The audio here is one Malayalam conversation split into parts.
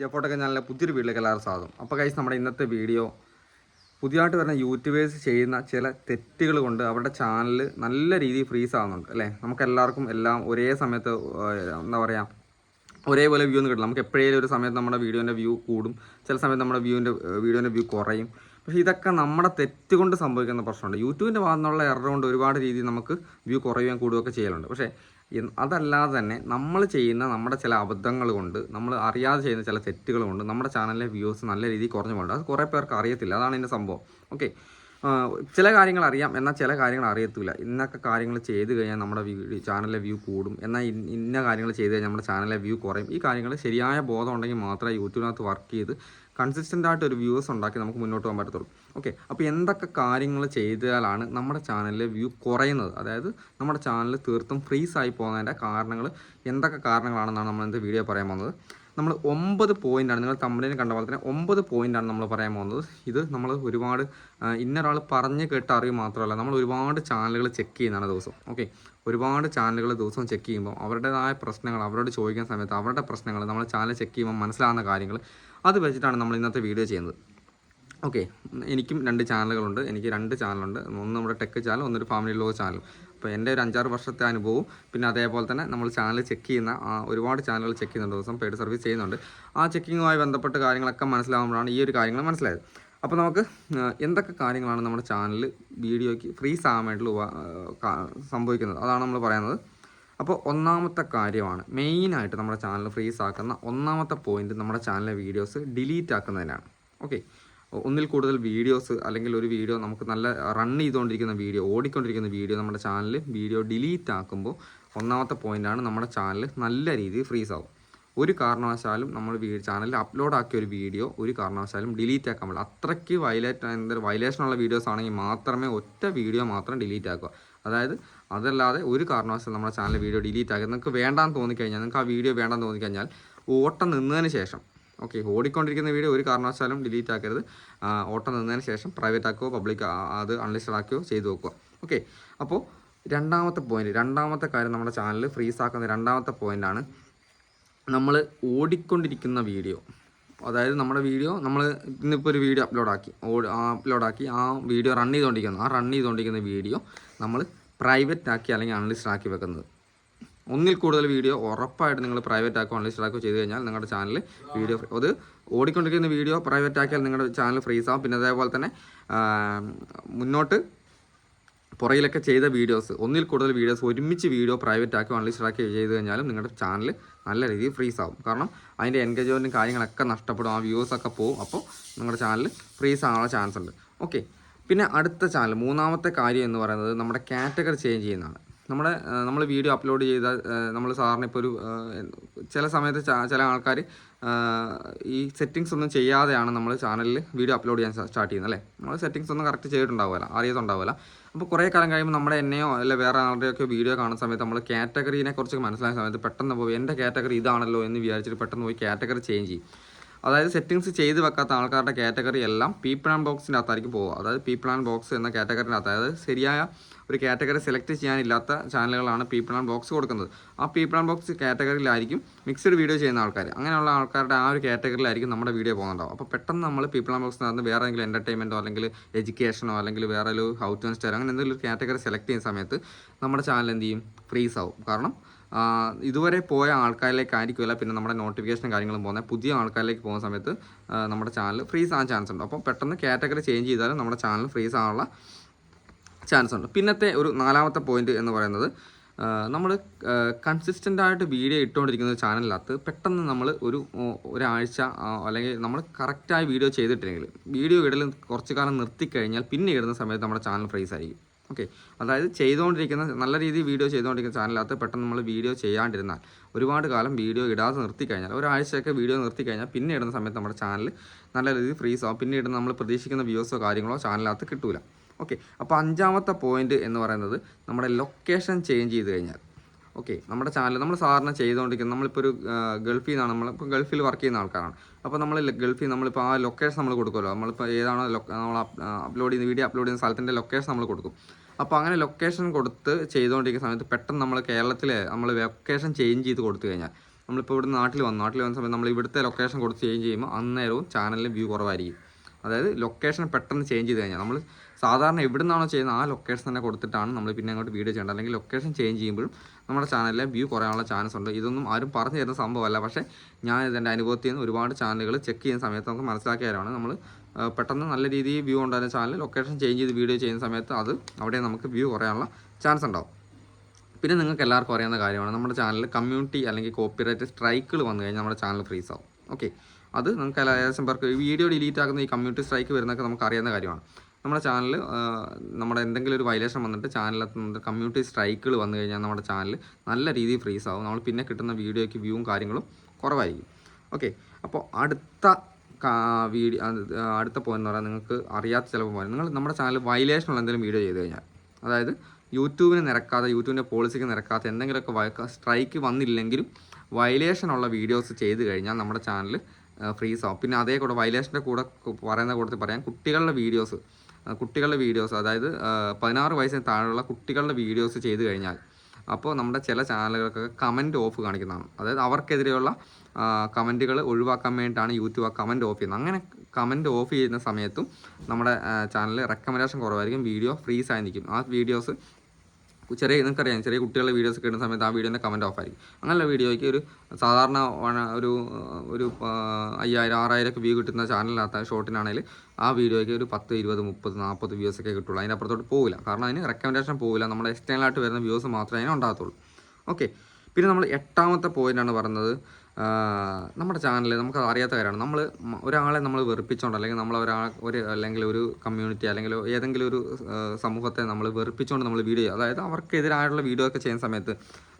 ജപ്പോട്ടൊക്കെ ചാനലിലെ പുതിയൊരു വീട്ടിലേക്ക് എല്ലാവരും സ്വാഗതം. അപ്പോൾ കൈസ് നമ്മുടെ ഇന്നത്തെ വീഡിയോ പുതിയതായിട്ട് വരുന്ന യൂട്യൂബേഴ്സ് ചെയ്യുന്ന ചില തെറ്റുകൾ കൊണ്ട് അവരുടെ ചാനൽ നല്ല രീതിയിൽ ഫ്രീസ് ആകുന്നുണ്ട് അല്ലേ? നമുക്ക് എല്ലാവർക്കും എല്ലാം ഒരേ സമയത്ത് എന്താ പറയുക ഒരേപോലെ വ്യൂ ഒന്നും കിട്ടില്ല. നമുക്ക് എപ്പോഴേലും ഒരു സമയത്ത് നമ്മുടെ വീഡിയോന്റെ വ്യൂ കൂടും. ചില സമയത്ത് നമ്മുടെ വ്യൂവിന്റെ വീഡിയോന്റെ വ്യൂ കുറയും. പക്ഷേ ഇതൊക്കെ നമ്മുടെ തെറ്റ് കൊണ്ട് സംഭവിക്കുന്ന പ്രശ്നമുണ്ട്. യൂട്യൂബിന്റെ ഭാഗത്തുനിന്നുള്ള എറർ കൊണ്ട് ഒരുപാട് രീതിയിൽ നമുക്ക് വ്യൂ കുറയുകയും കൂടുകയൊക്കെ ചെയ്യലുണ്ട്. പക്ഷേ അതല്ലാതെ തന്നെ നമ്മൾ ചെയ്യുന്ന നമ്മുടെ ചില അബദ്ധങ്ങൾ കൊണ്ട് നമ്മൾ അറിയാതെ ചെയ്യുന്ന ചില തെറ്റുകൾ കൊണ്ട് നമ്മുടെ ചാനലിലെ വ്യൂസ് നല്ല രീതിയിൽ കുറഞ്ഞു പോകുന്നുണ്ട് അത് കുറേ പേർക്ക് അറിയത്തില്ല. അതാണ് എന്റെ സംഭവം. ഓക്കെ. ചില കാര്യങ്ങൾ അറിയാം. എന്നാൽ ചില കാര്യങ്ങൾ അറിയത്തില്ല. ഇന്നൊക്കെ കാര്യങ്ങൾ ചെയ്ത് കഴിഞ്ഞാൽ നമ്മുടെ വീഡിയോ ചാനലിലെ വ്യൂ കൂടും. എന്നാൽ ഇന്ന- കാര്യങ്ങൾ ചെയ്ത് കഴിഞ്ഞാൽ നമ്മുടെ ചാനലിലെ വ്യൂ കുറയും. ഈ കാര്യങ്ങൾ ശരിയായ ബോധം ഉണ്ടെങ്കിൽ മാത്രമേ യൂട്യൂബിനകത്ത് വർക്ക് ചെയ്ത് കൺസിസ്റ്റന്റ് ആയിട്ട് ഒരു വ്യൂസ് ഉണ്ടാക്കി നമുക്ക് മുന്നോട്ട് പോകാൻ പറ്റത്തുള്ളൂ. ഓക്കെ അപ്പോൾ എന്തൊക്കെ കാര്യങ്ങൾ ചെയ്താലാണ് നമ്മുടെ ചാനലിലെ വ്യൂ കുറയുന്നത്? അതായത് നമ്മുടെ ചാനൽ തീർത്തും ഫ്രീസ് ആയി പോകുന്നതിന്റെ കാരണങ്ങൾ എന്തൊക്കെ കാരണങ്ങളാണെന്നാണ് നമ്മൾ ഇന്നത്തെ വീഡിയോ പറയാൻ പോകുന്നത്. നമ്മൾ ഒമ്പത് പോയിന്റാണ് നിങ്ങൾ തമ്മിലിന് കണ്ട പോലെ തന്നെ ഒമ്പത് പോയിന്റാണ് നമ്മൾ പറയാൻ പോകുന്നത്. ഇത് നമ്മൾ ഒരുപാട് ഇന്നൊരാൾ പറഞ്ഞ് കേട്ട അറിവ് മാത്രമല്ല നമ്മൾ ഒരുപാട് ചാനലുകൾ ചെക്ക് ചെയ്യുന്നതാണ് ദിവസം. ഓക്കെ ഒരുപാട് ചാനലുകൾ ദിവസം ചെക്ക് ചെയ്യുമ്പോൾ അവരുടേതായ പ്രശ്നങ്ങൾ അവരോട് ചോദിക്കുന്ന സമയത്ത് അവരുടെ പ്രശ്നങ്ങൾ നമ്മൾ ചാനൽ ചെക്ക് ചെയ്യുമ്പോൾ മനസ്സിലാകുന്ന കാര്യങ്ങൾ അത് വെച്ചിട്ടാണ് നമ്മൾ ഇന്നത്തെ വീഡിയോ ചെയ്യുന്നത്. ഓക്കെ എനിക്കും രണ്ട് ചാനലുകളുണ്ട്. എനിക്ക് രണ്ട് ചാനലുണ്ട്. ഒന്ന് നമ്മുടെ ടെക് ചാനൽ ഒന്നൊരു ഫാമിലി ലോ ചാനൽ അപ്പോൾ എന്റെ ഒരു അഞ്ചാറ് വർഷത്തെ അനുഭവവും പിന്നെ അതേപോലെ തന്നെ നമ്മൾ ചാനൽ ചെക്ക് ചെയ്യുന്ന ഒരുപാട് ചാനലുകൾ ചെക്ക് ചെയ്യുന്നുണ്ട്. ദിവസം പെയ്ഡ് സർവീസ് ചെയ്യുന്നുണ്ട്. ആ ചെക്കിങ്ങുമായി ബന്ധപ്പെട്ട കാര്യങ്ങളൊക്കെ മനസ്സിലാകുമ്പോഴാണ് ഈ ഒരു കാര്യങ്ങൾ മനസ്സിലായത്. അപ്പോൾ നമുക്ക് എന്തൊക്കെ കാര്യങ്ങളാണ് നമ്മുടെ ചാനൽ വീഡിയോയ്ക്ക് ഫ്രീസ് ആകാൻ വേണ്ടിയുള്ള ഉപ- ആ, കാ- സംഭവിക്കുന്നത്? അതാണ് നമ്മൾ പറയുന്നത്. അപ്പോൾ ഒന്നാമത്തെ കാര്യമാണ് മെയിനായിട്ട് നമ്മുടെ ചാനൽ ഫ്രീസ് ആക്കുന്ന ഒന്നാമത്തെ പോയിന്റ് നമ്മുടെ ചാനലിലെ വീഡിയോസ് ഡിലീറ്റ് ആക്കുന്നതിനാണ്. ഓക്കെ ഒന്നിൽ കൂടുതൽ വീഡിയോസ് അല്ലെങ്കിൽ ഒരു വീഡിയോ നമുക്ക് നല്ല റൺ ചെയ്തുകൊണ്ടിരിക്കുന്ന വീഡിയോ ഓടിക്കൊണ്ടിരിക്കുന്ന വീഡിയോ നമ്മുടെ ചാനൽ വീഡിയോ ഡിലീറ്റ് ആക്കുമ്പോൾ ഒന്നാമത്തെ പോയിന്റാണ് നമ്മുടെ ചാനൽ നല്ല രീതിയിൽ ഫ്രീസ് ആവും ഒരു കാരണവശാലും നമ്മൾ ചാനലിൽ അപ്ലോഡ് ആക്കിയ ഒരു വീഡിയോ ഒരു കാരണവശാലും ഡിലീറ്റ് ആക്കാൻ പാടില്ല. അത്രയ്ക്ക് വയലേറ്റ് എന്താ വയലേഷനുള്ള വീഡിയോസ് ആണെങ്കിൽ മാത്രമേ ഒറ്റ വീഡിയോ മാത്രം ഡിലീറ്റ് ആക്കുക. അതായത് അതല്ലാതെ ഒരു കാരണവശാലും നമ്മുടെ ചാനൽ വീഡിയോ ഡിലീറ്റ് ആക്കുക നിങ്ങൾക്ക് വേണ്ടാന്ന് തോന്നിക്കഴിഞ്ഞാൽ നിങ്ങൾക്ക് ആ വീഡിയോ വേണ്ടാന്ന് തോന്നിക്കഴിഞ്ഞാൽ ഓട്ടം നിന്നതിന് ശേഷം ഓക്കെ ഓടിക്കൊണ്ടിരിക്കുന്ന വീഡിയോ ഒരു കാരണവശാലും ഡിലീറ്റ് ആക്കരുത്. ഓട്ടം നിന്നതിന് ശേഷം പ്രൈവറ്റ് ആക്കുകയോ പബ്ലിക് അത് അൺലിസ്റ്റഡ് ആക്കുകയോ ചെയ്തു നോക്കുക. ഓക്കെ അപ്പോൾ രണ്ടാമത്തെ പോയിന്റ് രണ്ടാമത്തെ കാര്യം നമ്മുടെ ചാനൽ ഫ്രീസ് ആക്കുന്ന രണ്ടാമത്തെ പോയിന്റാണ് നമ്മൾ ഓടിക്കൊണ്ടിരിക്കുന്ന വീഡിയോ അതായത് നമ്മുടെ വീഡിയോ നമ്മൾ ഇന്നിപ്പോൾ ഒരു വീഡിയോ അപ്ലോഡ് ആക്കി അപ്ലോഡ് ആക്കി ആ വീഡിയോ റൺ ചെയ്തുകൊണ്ടിരിക്കുന്നു ആ റൺ ചെയ്തുകൊണ്ടിരിക്കുന്ന വീഡിയോ നമ്മൾ പ്രൈവറ്റ് ആക്കി അല്ലെങ്കിൽ അനലിസ്റ്റ് ആക്കി വെക്കുന്നത്. ഒന്നിൽ കൂടുതൽ വീഡിയോ ഉറപ്പായിട്ട് നിങ്ങൾ പ്രൈവറ്റ് ആക്കോ അനലിസ്റ്റ് ആക്കോ ചെയ്ത് കഴിഞ്ഞാൽ നിങ്ങളുടെ ചാനൽ വീഡിയോ അത് ഓടിക്കൊണ്ടിരിക്കുന്ന വീഡിയോ പ്രൈവറ്റ് ആക്കിയാൽ നിങ്ങളുടെ ചാനൽ ഫ്രീസ് ആവും. പിന്നെ അതേപോലെ തന്നെ മുന്നോട്ട് പുറയിലൊക്കെ ചെയ്ത വീഡിയോസ് ഒന്നിൽ കൂടുതൽ വീഡിയോസ് ഒരുമിച്ച് വീഡിയോ പ്രൈവറ്റ് ആക്കി അൺലിസ്റ്റഡ് ആക്കി ചെയ്ത് കഴിഞ്ഞാലും നിങ്ങളുടെ ചാനൽ നല്ല രീതിയിൽ ഫ്രീസ് ആവും. കാരണം അതിന്റെ എൻഗേജ്മെന്റും കാര്യങ്ങളൊക്കെ നഷ്ടപ്പെടും ആ വ്യൂസൊക്കെ പോകും അപ്പോൾ നിങ്ങളുടെ ചാനൽ ഫ്രീസ് ആകാനുള്ള ചാൻസ് ഉണ്ട്. ഓക്കെ പിന്നെ അടുത്ത ചാനൽ മൂന്നാമത്തെ കാര്യം എന്ന് പറയുന്നത് നമ്മുടെ കാറ്റഗറി ചേഞ്ച് ചെയ്യുന്നതാണ്. നമ്മുടെ നമ്മൾ വീഡിയോ അപ്ലോഡ് ചെയ്ത നമ്മൾ സാറിന് ഇപ്പോൾ ഒരു ചില സമയത്ത് ചില ആൾക്കാർ ഈ സെറ്റിങ്സ് ഒന്നും ചെയ്യാതെയാണ് നമ്മൾ ചാനലിൽ വീഡിയോ അപ്ലോഡ് ചെയ്യാൻ സ്റ്റാർട്ട് ചെയ്യുന്നത് അല്ലേ? നമ്മൾ സെറ്റിങ്സ് ഒന്നും കറക്റ്റ് ചെയ്തിട്ടുണ്ടാവില്ല അറിയത്തുണ്ടാവില്ല അപ്പോൾ കുറേ കാലം കഴിയുമ്പോൾ നമ്മുടെ എന്നെയോ അല്ല വേറെ ആളുടെയൊക്കെ വീഡിയോ കാണുന്ന സമയത്ത് നമ്മൾ കാറ്റഗറീനെ കുറിച്ച് മനസ്സിലായ സമയത്ത് പെട്ടെന്ന് പോയി എന്റെ കാറ്റഗറി ഇതാണല്ലോ എന്ന് വിചാരിച്ചിട്ട് പെട്ടെന്ന് പോയി കാറ്റഗറി ചേഞ്ച് ചെയ്യും. അതായത് സെറ്റിങ്സ് ചെയ്ത് വെക്കാത്ത ആൾക്കാരുടെ കാറ്റഗറി എല്ലാം പീപ്പിൾ ആൻഡ് ബോക്സിന്റെ അകത്തായിരിക്കും പോകുക അതായത് പീപ്പിൾ ആൻഡ് ബോക്സ് എന്ന കാറ്റഗറിന്റെ അകത്ത്. അതായത് ശരിയായ ഒരു കാറ്റഗറി സെലക്ട് ചെയ്യാനില്ലാത്ത ചാനലുകളാണ് പീപ്പിൾ ആൻഡ് ബോക്സ് കൊടുക്കുന്നത്. ആ പീപ്പിൾ ആൻഡ് ബോക്സ് കാറ്റഗറിയിലായിരിക്കും മിക്സഡ് വീഡിയോ ചെയ്യുന്ന ആൾക്കാർ അങ്ങനെയുള്ള ആൾക്കാരുടെ ആ ഒരു കാറ്റഗറിയിലായിരിക്കും നമ്മുടെ വീഡിയോ പോകുന്നുണ്ടാവും അപ്പോൾ പെട്ടെന്ന് നമ്മൾ പീപ്പിൾ ആൻഡ് ബോക്സിനകത്ത് വേറെ എന്തെങ്കിലും എന്റർടൈൻമെന്റോ അല്ലെങ്കിൽ എഡ്യൂക്കേഷനോ അല്ലെങ്കിൽ വേറെ ഒരു ഹൗ ടു സ്റ്റൈൽ അങ്ങനെ എന്തെങ്കിലും ഒരു കാറ്റഗറി സെലക്ട് ചെയ്യുന്ന സമയത്ത് നമ്മുടെ ചാനൽ എന്ത് ചെയ്യും? ഫ്രീസ് ആവും. കാരണം ഇതുവരെ പോയ ആൾക്കാരിലേക്ക് ആയിരിക്കുമല്ല പിന്നെ നമ്മുടെ നോട്ടിഫിക്കേഷനും കാര്യങ്ങളും പോകുന്നത്. പുതിയ ആൾക്കാരിലേക്ക് പോകുന്ന സമയത്ത് നമ്മുടെ ചാനൽ ഫ്രീസ് ആകാൻ ചാൻസ് ഉണ്ട്. അപ്പോൾ പെട്ടെന്ന് കാറ്റഗറി ചേഞ്ച് ചെയ്താലും നമ്മുടെ ചാനൽ ഫ്രീസ് ആകാനുള്ള ചാൻസ് ഉണ്ട്. പിന്നത്തെ ഒരു നാലാമത്തെ പോയിന്റ് എന്ന് പറയുന്നത് നമ്മൾ കൺസിസ്റ്റന്റ് ആയിട്ട് വീഡിയോ ഇട്ടുകൊണ്ടിരിക്കുന്ന ഒരു ചാനലിനകത്ത് പെട്ടെന്ന് നമ്മൾ ഒരു ഒരാഴ്ച അല്ലെങ്കിൽ നമ്മൾ കറക്റ്റായി വീഡിയോ ചെയ്തിട്ടില്ലെങ്കിൽ വീഡിയോ ഇടൽ കുറച്ച് കാലം നിർത്തിക്കഴിഞ്ഞാൽ പിന്നെ ഇടുന്ന സമയത്ത് നമ്മുടെ ചാനൽ ഫ്രീസ് ആയിരിക്കും. ഓക്കെ. അതായത് ചെയ്തുകൊണ്ടിരിക്കുന്ന നല്ല രീതിയിൽ വീഡിയോ ചെയ്തുകൊണ്ടിരിക്കുന്ന ചാനലിനകത്ത് പെട്ടെന്ന് നമ്മൾ വീഡിയോ ചെയ്യാണ്ടിരുന്നാൽ ഒരുപാട് കാലം വീഡിയോ ഇടാതെ നിർത്തി കഴിഞ്ഞാൽ ഒരാഴ്ചയൊക്കെ വീഡിയോ നിർത്തി കഴിഞ്ഞാൽ പിന്നെ ഇടുന്ന സമയത്ത് നമ്മുടെ ചാനൽ നല്ല രീതിയിൽ ഫ്രീസ് ആവും. പിന്നെ ഇടുന്ന നമ്മൾ പ്രതീക്ഷിക്കുന്ന വ്യൂസോ കാര്യങ്ങളോ ചാനലിനകത്ത് കിട്ടൂല. ഓക്കെ. അപ്പോൾ അഞ്ചാമത്തെ പോയിന്റ് എന്ന് പറയുന്നത് നമ്മുടെ ലൊക്കേഷൻ ചേഞ്ച് ചെയ്ത് കഴിഞ്ഞാൽ ഓക്കെ നമ്മുടെ ചാനൽ നമ്മൾ സാധാരണ ചെയ്തുകൊണ്ടിരിക്കുന്നത് നമ്മളിപ്പോൾ ഒരു ഗൾഫിൽ നിന്നാണ് നമ്മൾ ഇപ്പോൾ ഗൾഫിൽ വർക്ക് ചെയ്യുന്ന ആൾക്കാരാണ്. അപ്പോൾ നമ്മൾ ഗൾഫിൽ നമ്മളിപ്പോൾ ആ ലൊക്കേഷൻ നമ്മൾ കൊടുക്കുമല്ലോ നമ്മളിപ്പോൾ ഏതാണോ നമ്മൾ അപ്ലോഡ് ചെയ്യുന്ന വീഡിയോ അപ്ലോഡ് ചെയ്യുന്ന സ്ഥലത്തിന്റെ ലൊക്കേഷൻ നമ്മൾ കൊടുക്കും. അപ്പോൾ അങ്ങനെ ലൊക്കേഷൻ കൊടുത്ത് ചെയ്തുകൊണ്ടിരിക്കുന്ന സമയത്ത് പെട്ടെന്ന് നമ്മൾ കേരളത്തിലെ നമ്മൾ ലൊക്കേഷൻ ചേഞ്ച് ചെയ്ത് കൊടുത്തു കഴിഞ്ഞാൽ നമ്മളിപ്പോൾ ഇവിടെ നാട്ടിൽ വന്നു. നാട്ടിൽ വന്ന സമയത്ത് നമ്മൾ ഇവിടുത്തെ ലൊക്കേഷൻ കൊടുത്ത് ചേഞ്ച് ചെയ്യുമ്പോൾ അന്നേരവും ചാനലിൽ വ്യൂ കുറവായിരിക്കും. അതായത് ലൊക്കേഷൻ പെട്ടെന്ന് ചേഞ്ച് ചെയ്ത് കഴിഞ്ഞാൽ. നമ്മൾ സാധാരണ എവിടെ നിന്നാണോ ചെയ്യുന്നത് ആ ലൊക്കേഷൻ തന്നെ കൊടുത്തിട്ടാണ് നമ്മൾ പിന്നെ അങ്ങോട്ട് വീഡിയോ ചെയ്യേണ്ടത്. അല്ലെങ്കിൽ ലൊക്കേഷൻ ചേഞ്ച് ചെയ്യുമ്പോഴും നമ്മുടെ ചാനലിലെ വ്യൂ കുറയാനുള്ള ചാൻസ് ഉണ്ട്. ഇതൊന്നും ആരും പറഞ്ഞു തരുന്ന സംഭവമല്ല. പക്ഷേ ഞാൻ ഇതിന്റെ അനുഭവത്തിൽ നിന്ന് ഒരുപാട് ചാനലുകൾ ചെക്ക് ചെയ്യുന്ന സമയത്ത് നമുക്ക് മനസ്സിലാക്കിയ കാര്യമാണ് നമ്മൾ പെട്ടെന്ന് നല്ല രീതിയിൽ വ്യൂ ഉണ്ടായിരുന്ന ചാനൽ ലൊക്കേഷൻ ചേഞ്ച് ചെയ്ത് വീഡിയോ ചെയ്യുന്ന സമയത്ത് അത് അവിടെ നമുക്ക് വ്യൂ കുറയാനുള്ള ചാൻസ് ഉണ്ടാവും. പിന്നെ നിങ്ങൾക്ക് എല്ലാവർക്കും അറിയാവുന്ന കാര്യമാണ്. നമ്മുടെ ചാനലിൽ കമ്മ്യൂണിറ്റി അല്ലെങ്കിൽ കോപ്പിറൈറ്റ് സ്ട്രൈക്കുകൾ വന്നു കഴിഞ്ഞാൽ നമ്മുടെ ചാനൽ ഫ്രീസ് ആവും. ഓക്കെ അത് നമുക്ക് പേർക്ക് ഈ വീഡിയോ ഡിലീറ്റ് ആക്കുന്ന ഈ കമ്മ്യൂണിറ്റി സ്ട്രൈക്ക് വരുന്നതൊക്കെ നമുക്ക് അറിയാവുന്ന കാര്യമാണ്. നമ്മുടെ ചാനൽ നമ്മുടെ എന്തെങ്കിലും ഒരു വയലേഷൻ വന്നിട്ട് ചാനലിനകത്ത് കമ്മ്യൂണിറ്റി സ്ട്രൈക്കുകൾ വന്നു കഴിഞ്ഞാൽ നമ്മുടെ ചാനൽ നല്ല രീതിയിൽ ഫ്രീസ് ആവും. നമ്മൾ പിന്നെ കിട്ടുന്ന വീഡിയോയ്ക്ക് വ്യൂവും കാര്യങ്ങളും കുറവായിരിക്കും. ഓക്കെ അപ്പോൾ അടുത്ത വീഡിയോ അടുത്ത പോയിന്റ് എന്ന് പറഞ്ഞാൽ നിങ്ങൾക്ക് അറിയാത്ത ചിലപ്പോൾ പോയിന്റ് നിങ്ങൾ നമ്മുടെ ചാനൽ വയലേഷനുള്ള എന്തെങ്കിലും വീഡിയോ ചെയ്ത് കഴിഞ്ഞാൽ അതായത് യൂട്യൂബിന് നിരക്കാതെ യൂട്യൂബിന്റെ പോളിസിക്ക് നിരക്കാത്ത എന്തെങ്കിലുമൊക്കെ സ്ട്രൈക്ക് വന്നില്ലെങ്കിലും വയലേഷനുള്ള വീഡിയോസ് ചെയ്ത് കഴിഞ്ഞാൽ നമ്മുടെ ചാനൽ ഫ്രീസ് ആവും പിന്നെ അതേ കൂടെ വയലേഷന്റെ കൂടെ പറയുന്ന കൂട്ടത്തിൽ പറയാം കുട്ടികളുടെ വീഡിയോസ് കുട്ടികളുടെ വീഡിയോസ് അതായത് പതിനാറ് വയസ്സിന് താഴെയുള്ള കുട്ടികളുടെ വീഡിയോസ് ചെയ്ത് കഴിഞ്ഞാൽ അപ്പോൾ നമ്മുടെ ചില ചാനലുകൾക്കൊക്കെ കമന്റ് ഓഫ് കാണിക്കുന്നതാണ്. അതായത് അവർക്കെതിരെയുള്ള കമന്റുകൾ ഒഴിവാക്കാൻ വേണ്ടിയിട്ടാണ് യൂട്യൂബ് ആ കമന്റ് ഓഫ് ചെയ്യുന്നത്. അങ്ങനെ കമന്റ് ഓഫ് ചെയ്യുന്ന സമയത്തും നമ്മുടെ ചാനലിൽ റെക്കമെൻഡേഷൻ കുറവായിരിക്കും വീഡിയോ ഫ്രീസ് ആയി നിൽക്കും. ആ വീഡിയോസ് ചെറിയ നിങ്ങൾക്കറിയാം ചെറിയ കുട്ടികളുടെ വീഡിയോസ് ഒക്കെ ഇടുന്ന സമയത്ത് ആ വീഡിയോന്റെ കമന്റ് ഓഫ് ആയിരിക്കും. അങ്ങനെയുള്ള വീഡിയോയ്ക്ക് ഒരു സാധാരണ ഒരു ഒരു അയ്യായിരം ആറായിരം ഒക്കെ വ്യൂ കിട്ടുന്ന ചാനലിനകത്ത് ഷോർട്ടിനാണെങ്കിൽ ആ വീഡിയോയ്ക്ക് ഒരു പത്ത് ഇരുപത് മുപ്പത് നാൽപ്പത് വ്യൂസ് ഒക്കെ കിട്ടുള്ളൂ. അതിന്റെ അപ്പുറത്തോട്ട് പോകില്ല കാരണം അതിന് റെക്കമെൻഡേഷൻ പോകില്ല നമ്മുടെ എക്സ്റ്റേണലായിട്ട് വരുന്ന വ്യൂസ് മാത്രമേ അതിന് ഉണ്ടാകത്തുള്ളൂ. ഓക്കെ പിന്നെ നമ്മൾ എട്ടാമത്തെ പോയിന്റാണ് പറയുന്നത് നമ്മുടെ ചാനലിൽ നമുക്കത് അറിയാത്ത കാര്യമാണ്. നമ്മൾ ഒരാളെ നമ്മൾ വെറുപ്പിച്ചുകൊണ്ട് അല്ലെങ്കിൽ നമ്മൾ ഒരാൾ ഒരു അല്ലെങ്കിൽ ഒരു കമ്മ്യൂണിറ്റി അല്ലെങ്കിൽ ഏതെങ്കിലും ഒരു സമൂഹത്തെ നമ്മൾ വെറുപ്പിച്ചുകൊണ്ട് നമ്മൾ വീഡിയോ അതായത് അവർക്കെതിരായുള്ള വീഡിയോ ഒക്കെ ചെയ്യുന്ന സമയത്ത്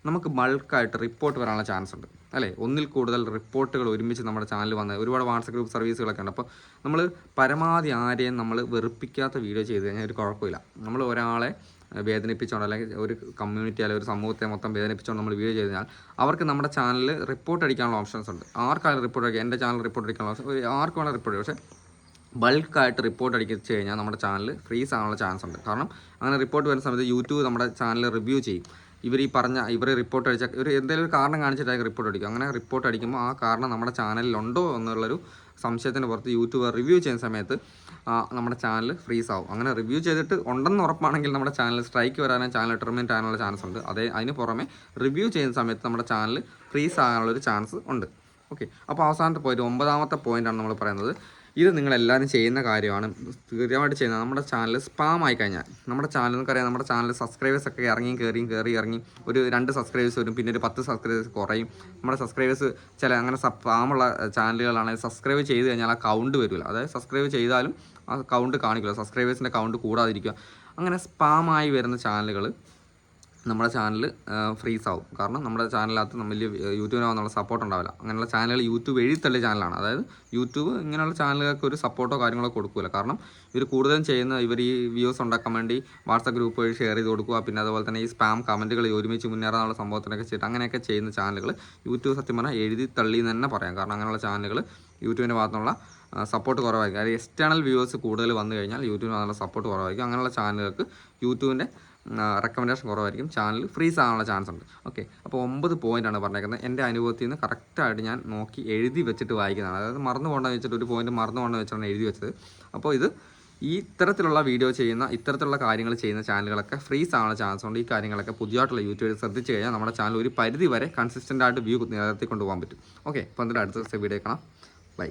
നമുക്ക് ബൾക്കായിട്ട് റിപ്പോർട്ട് വരാനുള്ള ചാൻസ് ഉണ്ട്. അല്ലേ? ഒന്നിൽ കൂടുതൽ റിപ്പോർട്ടുകൾ ഒരുമിച്ച് നമ്മുടെ ചാനലിൽ വന്ന് ഒരുപാട് വാട്സപ്പ് ഗ്രൂപ്പ് സർവീസുകളൊക്കെ ഉണ്ട്. അപ്പോൾ നമ്മൾ പരമാവധി ആരെയും നമ്മൾ വെറുപ്പിക്കാത്ത വീഡിയോ ചെയ്ത് കഴിഞ്ഞാൽ ഒരു കുഴപ്പമില്ല. നമ്മൾ ഒരാളെ വേദനിപ്പിച്ചുകൊണ്ട് അല്ലെങ്കിൽ ഒരു കമ്മ്യൂണിറ്റി അല്ലെങ്കിൽ ഒരു സമൂഹത്തെ മൊത്തം വേദനിപ്പിച്ചുകൊണ്ട് നമ്മൾ വീഡിയോ ചെയ്ത് കഴിഞ്ഞാൽ അവർക്ക് നമ്മുടെ ചാനലിൽ റിപ്പോർട്ട് അടിക്കാനുള്ള ഓപ്ഷൻസ് ഉണ്ട്. ആർക്കാണ് റിപ്പോർട്ട് അടിക്കുക? എന്റെ ചാനൽ റിപ്പോർട്ട് അടിക്കാനുള്ള ഓപ്ഷൻ ആർക്ക് വേണം റിപ്പോർട്ട് പക്ഷേ ബൾക്കായിട്ട് റിപ്പോർട്ട് അടിച്ച് കഴിഞ്ഞാൽ നമ്മുടെ ചാനൽ ഫ്രീസ് ആകാനുള്ള ചാൻസ് ഉണ്ട്. കാരണം അങ്ങനെ റിപ്പോർട്ട് വരുന്ന സമയത്ത് യൂട്യൂബ് നമ്മുടെ ചാനൽ റിവ്യൂ ചെയ്യും. ഇവർ ഈ പറഞ്ഞ ഇവർ റിപ്പോർട്ട് അടിച്ച ഒരു എന്തെങ്കിലും ഒരു കാരണം കാണിച്ചിട്ടായിരിക്കും റിപ്പോർട്ട് അടിക്കും. അങ്ങനെ റിപ്പോർട്ട് അടിക്കുമ്പോൾ ആ കാരണം നമ്മുടെ ചാനലിലുണ്ടോ എന്നുള്ളൊരു സംശയത്തിന് പുറത്ത് യൂട്യൂബർ റിവ്യൂ ചെയ്യുന്ന സമയത്ത് നമ്മുടെ ചാനൽ ഫ്രീസ് ആവും. അങ്ങനെ റിവ്യൂ ചെയ്തിട്ട് ഉണ്ടെന്ന് ഉറപ്പാണെങ്കിൽ നമ്മുടെ ചാനൽ സ്ട്രൈക്ക് വരാനും ചാനൽ ടെർമിനേറ്റ് ആകാനുള്ള ചാൻസ് ഉണ്ട്. അതേ അതിന് പുറമെ റിവ്യൂ ചെയ്യുന്ന സമയത്ത് നമ്മുടെ ചാനൽ ഫ്രീസ് ആകാനുള്ളൊരു ചാൻസ് ഉണ്ട്. ഓക്കെ അപ്പോൾ അവസാനത്തെ പോയിന്റ് ഒമ്പതാമത്തെ പോയിന്റാണ് നമ്മൾ പറയുന്നത്. ഇത് നിങ്ങളെല്ലാവരും ചെയ്യുന്ന കാര്യമാണ്. സ്ഥിരമായിട്ട് ചെയ്യുന്നത്. നമ്മുടെ ചാനൽ സ്പാം ആയി കഴിഞ്ഞാൽ നമ്മുടെ ചാനൽ നമുക്കറിയാം നമ്മുടെ ചാനൽ സബ്സ്ക്രൈബേഴ്സ് ഒക്കെ ഇറങ്ങി കയറിയും കയറി ഇറങ്ങി ഒരു രണ്ട് സബ്സ്ക്രൈബേഴ്സ് വരും പിന്നെ ഒരു പത്ത് സബ്സ്ക്രൈബേഴ്സ് കുറയും. നമ്മുടെ സബ്സ്ക്രൈബേഴ്സ് ചില അങ്ങനെ സ്പാമുള്ള ചാനലുകളാണെങ്കിൽ സബ്സ്ക്രൈബ് ചെയ്ത് കഴിഞ്ഞാൽ ആ കൗണ്ട് വരില്ല. അതായത് സബ്സ്ക്രൈബ് ചെയ്താലും ആ കൗണ്ട് കാണിക്കില്ല. സബ്സ്ക്രൈബേഴ്സിന്റെ കൗണ്ട് കൂടാതിരിക്കുക. അങ്ങനെ സ്പാമായി വരുന്ന ചാനലുകൾ നമ്മുടെ ചാനൽ ഫ്രീസ് ആവും. കാരണം നമ്മുടെ ചാനലിനകത്ത് നമ്മൾ യൂട്യൂബിനാവുന്നുള്ള സപ്പോർട്ട് ഉണ്ടാവില്ല. അങ്ങനെയുള്ള ചാനലുകൾ യൂട്യൂബ് എഴുത്തള്ളിയ ചാനലാണ് അതായത് യൂട്യൂബ് ഇങ്ങനെയുള്ള ചാനലുകൾക്ക് ഒരു സപ്പോർട്ടോ കാര്യങ്ങളോ കൊടുക്കില്ല കാരണം ഇവർ കൂടുതലും ചെയ്യുന്ന ഇവർ ഈ വ്യൂസ് ഉണ്ടാക്കാൻ വേണ്ടി വാട്സപ്പ് ഗ്രൂപ്പ് വഴി ഷെയർ ചെയ്ത് കൊടുക്കുക. പിന്നെ അതുപോലെ തന്നെ ഈ സ്പാം കമന്റുകൾ ഒരുമിച്ച് മുന്നേറാനുള്ള സംഭവത്തിനൊക്കെ ചെയ്തിട്ട് അങ്ങനെയൊക്കെ ചെയ്യുന്ന ചാനലുകൾ യൂട്യൂബ് സത്യം പറഞ്ഞാൽ എഴുതി തള്ളി എന്ന് തന്നെ പറയാം. കാരണം അങ്ങനെയുള്ള ചാനലുകൾ യൂട്യൂബിന്റെ ഭാഗത്തുള്ള സപ്പോർട്ട് കുറവായിരിക്കും. അതായത് എക്സ്റ്റേണൽ വ്യൂവേഴ്സ് കൂടുതൽ വന്നു കഴിഞ്ഞാൽ യൂട്യൂബിന് അതിനുള്ള സപ്പോർട്ട് കുറവായിരിക്കും. അങ്ങനെയുള്ള ചാനലുകൾക്ക് യൂട്യൂബിന്റെ റെക്കമെൻഡേഷൻ കുറവായിരിക്കും. ചാനൽ ഫ്രീസ് ആകാനുള്ള ചാൻസ് ഉണ്ട്. ഓക്കെ അപ്പോൾ ഒമ്പത് പോയിന്റാണ് പറഞ്ഞേക്കുന്നത്. എന്റെ അനുഭവത്തിൽ നിന്ന് കറക്റ്റായിട്ട് ഞാൻ നോക്കി എഴുതി വെച്ചിട്ട് വായിക്കുന്നതാണ്. അതായത് മറന്നു പോകേണ്ട വെച്ചിട്ട് ഒരു പോയിന്റ് മറന്നു പോകേണ്ട വെച്ചാണ് എഴുതി വെച്ചത്. അപ്പോൾ ഇത് ഈ ഇത്തരത്തിലുള്ള വീഡിയോ ചെയ്യുന്ന ഇത്തരത്തിലുള്ള കാര്യങ്ങൾ ചെയ്യുന്ന ചാനലുകളൊക്കെ ഫ്രീസ് ആകാനുള്ള ചാൻസ് ഉണ്ട്. ഈ കാര്യങ്ങളൊക്കെ പുതിയതായിട്ടുള്ള യൂട്യൂബിൽ ശ്രദ്ധിച്ച് കഴിഞ്ഞാൽ നമ്മുടെ ചാനൽ ഒരു പരിധി വരെ കൺസിസ്റ്റന്റ് ആയിട്ട് വ്യൂ നിലനിർത്തി കൊണ്ടുപോകാൻ പറ്റും. ഓക്കെ അപ്പോൾ എന്തായാലും അടുത്ത ദിവസം വീഡിയോ കാണാം. ബൈ